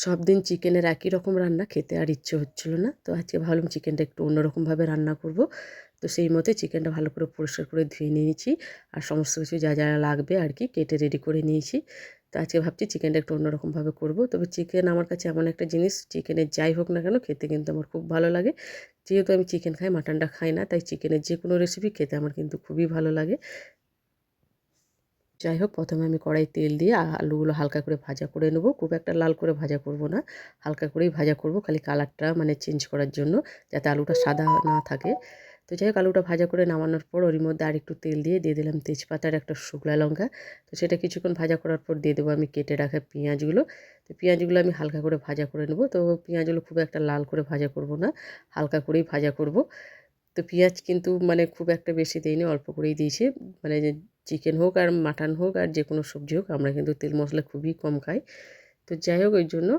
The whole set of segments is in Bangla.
সব দিন চিকেনের একই রকম রান্না খেতে আর ইচ্ছে হচ্ছিল না। তো আজকে ভাবলাম চিকেনটা একটু অন্যরকমভাবে রান্না করব। তো সেই মতে চিকেনটা ভালো করে পরিষ্কার করে ধুয়ে নিয়েছি আর সমস্ত কিছু যা যা লাগবে আর কি কেটে রেডি করে নিয়েছি। তো আজকে ভাবছি চিকেনটা একটু অন্যরকমভাবে করব। তবে চিকেন আমার কাছে এমন একটা জিনিস, চিকেনের যাই হোক না কেন খেতে কিন্তু আমার খুব ভালো লাগে। যেহেতু আমি চিকেন খাই, মাটনটা খাই না, তাই চিকেনের যে কোনো রেসিপি খেতে আমার কিন্তু খুবই ভালো লাগে। যাই হোক, প্রথমে আমি কড়াই তেল দিয়ে আলুগুলো হালকা করে ভাজা করে নেব। খুব একটা লাল করে ভাজা করব না, হালকা করেই ভাজা করব, খালি কালারটা মানে চেঞ্জ করার জন্য যাতে আলুটা সাদা না থাকে। তো যাই হোক, আলুটা ভাজা করে নামানোর পর ওর মধ্যে আর একটু তেল দিয়ে দিয়ে দিলাম তেজপাতার একটা শুকলা লঙ্কা। তো সেটা কিছুক্ষণ ভাজা করার পর দিয়ে দেবো আমি কেটে রাখা পেঁয়াজগুলো। তো পেঁয়াজগুলো আমি হালকা করে ভাজা করে নেব। তো পেঁয়াজগুলো খুব একটা লাল করে ভাজা করব না, হালকা করেই ভাজা করব। তো পেঁয়াজ কিন্তু মানে খুব একটা বেশি দিইনি অল্প করেই দিয়েছি। মানে চিকেন হোক আর মাটন হোক আর যে কোনো সবজি হোক, আমরা কিন্তু তেল মশলা খুবই কম খাই। তো যাই হোক, ওই জন্য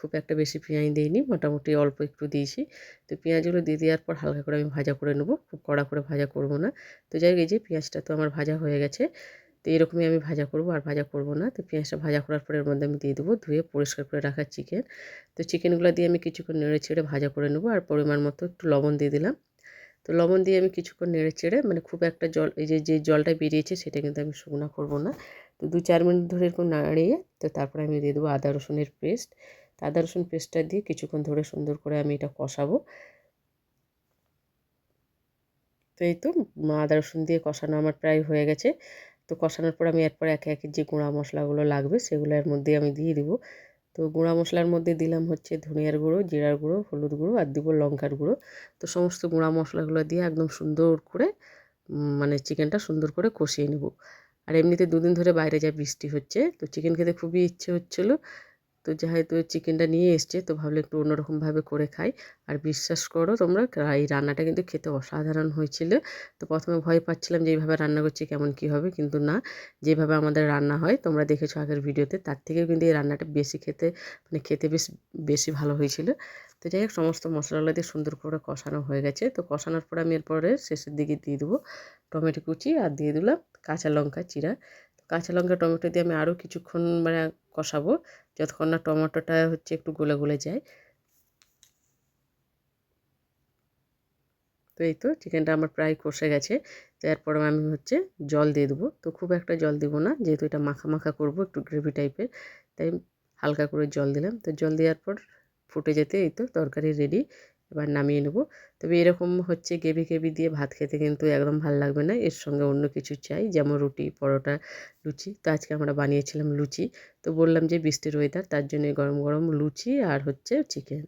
খুব একটা বেশি পেঁয়াজ দিইনি, মোটামুটি অল্প একটু দিয়েছি। তো পেঁয়াজগুলো দিয়ে দেওয়ার পর হালকা করে আমি ভাজা করে নেব, খুব কড়া করে ভাজা করব না। তো যাই হোক, এই যে পেঁয়াজটা তো আমার ভাজা হয়ে গেছে, তো এরকমই আমি ভাজা করব আর ভাজা করব না। তো পেঁয়াজটা ভাজা করার পরে এর মধ্যে আমি দিয়ে দেবো ধুয়ে পরিষ্কার করে রাখা চিকেন তো চিকেনগুলো দিয়ে আমি কিছুক্ষণ নেড়ে ছেড়ে ভাজা করে নেব, আর পরিমাণ মতো একটু লবণ দিয়ে দিলাম। তো লবণ দিয়ে আমি কিছুক্ষণ নেড়ে চেড়ে মানে খুব একটা জল, এই যে যে জলটা বেরিয়েছে সেটা কিন্তু আমি শুকনো করব না। তো দু চার মিনিট ধরে এরকম নাড়িয়ে, তো তারপরে আমি দিয়ে দেবো আদা রসুনের পেস্ট। আদা রসুন পেস্টটা দিয়ে কিছুক্ষণ ধরে সুন্দর করে আমি এটা কষাবো। তো এই তো আদা রসুন দিয়ে কষানো আমার প্রায় হয়ে গেছে। তো কষানোর পর আমি এরপর একে একে যে গুঁড়া মশলাগুলো লাগবে সেগুলো এর মধ্যে আমি দিয়ে দেবো। তো গুঁড়া মশলার মধ্যে দিলাম হচ্ছে ধনিয়ার গুঁড়ো, জিরার গুঁড়ো, হলুদ গুঁড়ো আর দিব লঙ্কার গুঁড়ো। তো সমস্ত গুঁড়া মশলাগুলো দিয়ে একদম সুন্দর করে মানে চিকেনটা সুন্দর করে কষিয়ে নেব। আর এমনিতে দুদিন ধরে বাইরে যা বৃষ্টি হচ্ছে, তো চিকেন খেতে খুবই ইচ্ছে হচ্ছিল। তো যেহেতু চিকেনটা নিয়ে এসছে, তো ভাবলে একটু অন্যরকমভাবে করে খাই। আর বিশ্বাস করো তোমরা এই রান্নাটা কিন্তু খেতে অসাধারণ হয়েছিল। তো প্রথমে ভয় পাচ্ছিলাম যে এইভাবে রান্না করছি কেমন কী হবে, কিন্তু না, যেভাবে আমাদের রান্না হয়, তোমরা দেখেছ আগের ভিডিওতে, তার থেকেও কিন্তু এই রান্নাটা বেশি খেতে মানে খেতে বেশ, বেশি ভালো হয়েছিল। তো যাই হোক, সমস্ত মশলাগুলো দিয়ে সুন্দর করে কষানো হয়ে গেছে। তো কষানোর পর আমি এরপরে শেষের দিকে দিয়ে দেবো টমেটো কুচি আর দিয়ে দিলাম কাঁচা লঙ্কা চিরা কাঁচা লঙ্কা, টমেটো দিয়ে আমি আরও কিছুক্ষণ মানে কষাবো। যতক্ষণ না টমেটোটা হচ্ছে একটু গলে গলে যায়। তো এই তো চিকেনটা আমার প্রায় কষে গেছে। তো এরপর আমি হচ্ছে জল দিয়ে দেবো। তো খুব একটা জল দেবো না, যেহেতু এটা মাখা মাখা করব, একটু গ্রেভি টাইপের তাই হালকা করে জল দিলাম। তো জল দেওয়ার পর ফুটে যেতে এই তো তরকারি রেডি এবার নামিয়ে নেব। তবে এরকম হচ্ছে গেবি গেবি দিয়ে ভাত খেতে কিন্তু একদম ভালো লাগবে না। এর সঙ্গে অন্য কিছু চাই, যেমন রুটি, পরোটা, লুচি। তো আজকে আমরা বানিয়েছিলাম লুচি। তো বললাম যে বৃষ্টির ওয়েদার, তার জন্য গরম গরম লুচি আর হচ্ছে চিকেন।